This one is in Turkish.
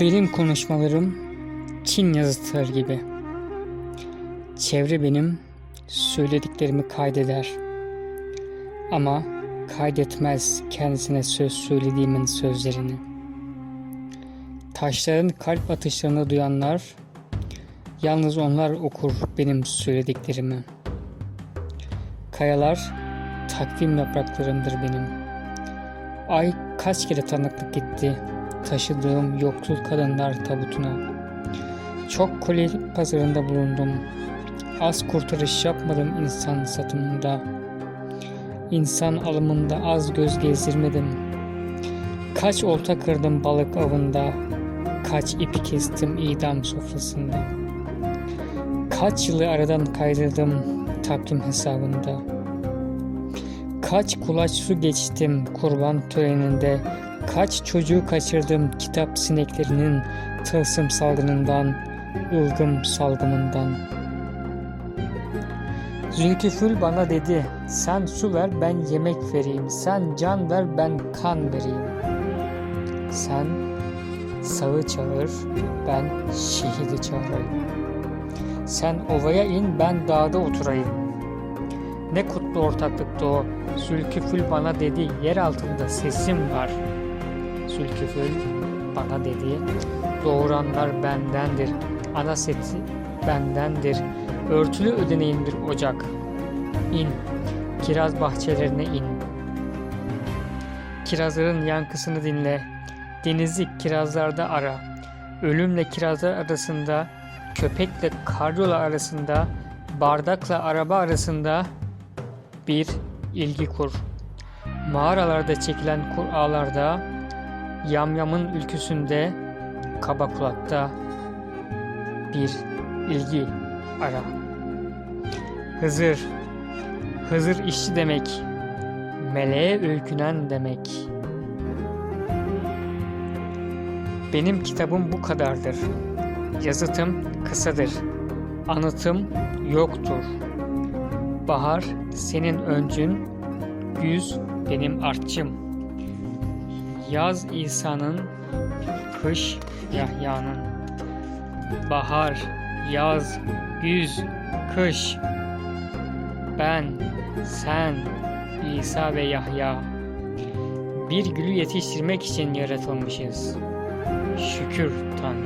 Benim konuşmalarım Çin yazıtları gibi. Çevre benim söylediklerimi kaydeder. Ama kaydetmez kendisine söz söylediğimin sözlerini. Taşların kalp atışlarını duyanlar, yalnız onlar okur benim söylediklerimi. Kayalar takvim yapraklarımdır benim. Ay kaç kere tanıklık etti taşıdığım yoksul kadınlar tabutuna. Çok kolye pazarında bulundum. Az kurtarış yapmadım insan satımında. İnsan alımında az göz gezdirmedim. Kaç olta kırdım balık avında. Kaç ipi kestim idam sofrasında. Kaç yılı aradan kaydırdım takvim hesabında. Kaç kulaç su geçtim kurban töreninde. Kaç çocuğu kaçırdım kitap sineklerinin tılsım salgınından, ılgım salgımından. Zülküfül bana dedi, sen su ver ben yemek vereyim, sen can ver ben kan vereyim. Sen sağı çağır, ben şehidi çağırayım. Sen ovaya in, ben dağda oturayım. Ne kutlu ortaklıktı o. Zülküfül bana dedi, yer altında sesim var. Zülküfül bana dedi, doğuranlar bendendir, ana seti bendendir, örtülü ödeneğimdir ocak. İn, kiraz bahçelerine in. Kirazların yankısını dinle, denizi kirazlarda ara. Ölümle kirazlar arasında, köpekle karyola arasında, bardakla araba arasında bir ilgi kur. Mağaralarda çekilen Kur'alarda, yamyamın ülküsünde, kaba kulakta bir ilgi ara. Hızır, Hızır işçi demek, meleğe öykünen demek. Benim kitabım bu kadardır. Yazıtım kısadır. Anıtım yoktur. Bahar senin öncün, güz benim artçım. Yaz İsa'nın, kış Yahya'nın. Bahar, yaz, güz, kış. Ben, sen, İsa ve Yahya. Bir gülü yetiştirmek için yaratılmışız. Şükür Tanrı'ya.